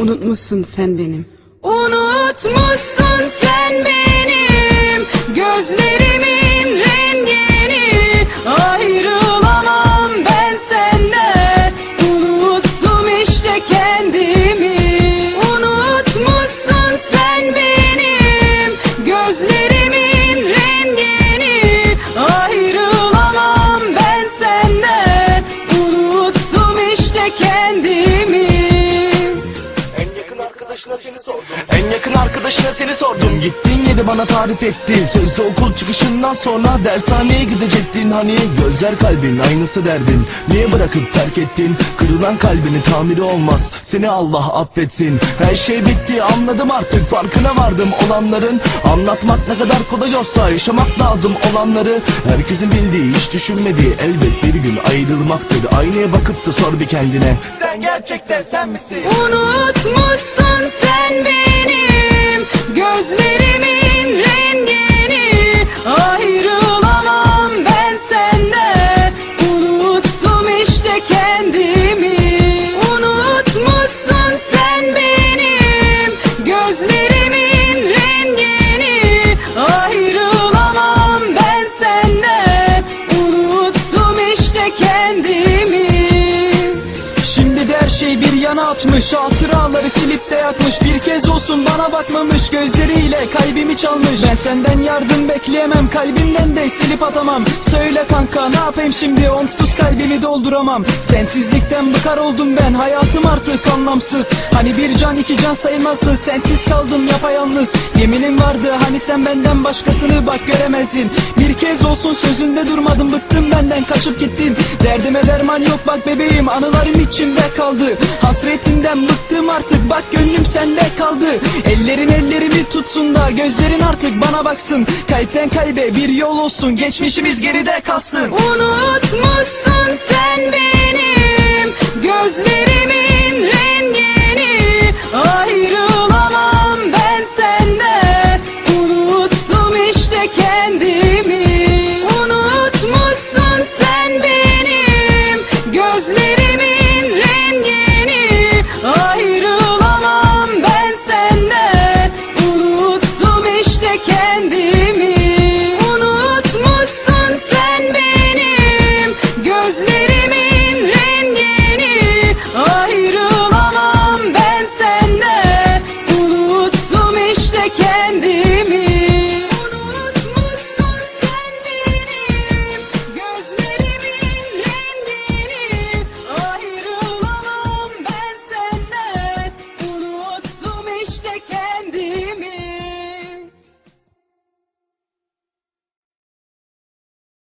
Unutmuşsun sen benim. Unutmuşsun sen benim gözlerimin seni sordum. En yakın arkadaşına seni sordum. Gittin yedi bana tarif etti Sözlü okul çıkışından sonra Dershaneye gidecektin. Hani Gözler kalbin aynısı derdin. Niye bırakıp terk ettin? Kırılan kalbini tamiri olmaz. Seni Allah affetsin. Her şey bitti anladım artık. Farkına vardım olanların. Anlatmak ne kadar kolay olsa Yaşamak lazım olanları. Herkesin bildiği hiç düşünmediği Elbet bir gün ayrılmaktır. Aynaya bakıp da sor bir kendine. Sen gerçekten sen misin? Unutmuşsun sen benim gözlerimin rengini. Ayrılamam ben senden Unuttum işte kendimi. Unutmuşsun sen benim gözlerimin rengini. Ayrılamam ben senden Unuttum işte kendimi. Şimdi her şey bir yana atmış Hatıraları silip de yakmış. Bir kez olsun bana bakmamış Gözleriyle kalbimi çalmış. Ben senden yardım bekleyemem Kalbimden de silip atamam. Söyle kanka ne yapayım şimdi? Onsuz kalbimi dolduramam. Sensizlikten bıkar oldum ben Hayatım artık anlamsız. Hani bir can iki can sayılmazsın Sensiz kaldım yapayalnız. Yeminim vardı hani sen benden başkasını bak göremezdin. Bir kez olsun sözünde durmadım Bıktım benden kaçıp gittin. Derdime derman yok bak bebeğim Anılarım içimde kaldı Hasretinden bıktım artık Bak gönlüm sende kaldı. Ellerin ellerimi tutsun da Gözlerin artık bana baksın. Kalpten kalbe bir yol olsun Geçmişimiz geride kalsın. Unutmuşsun sen gözlerimin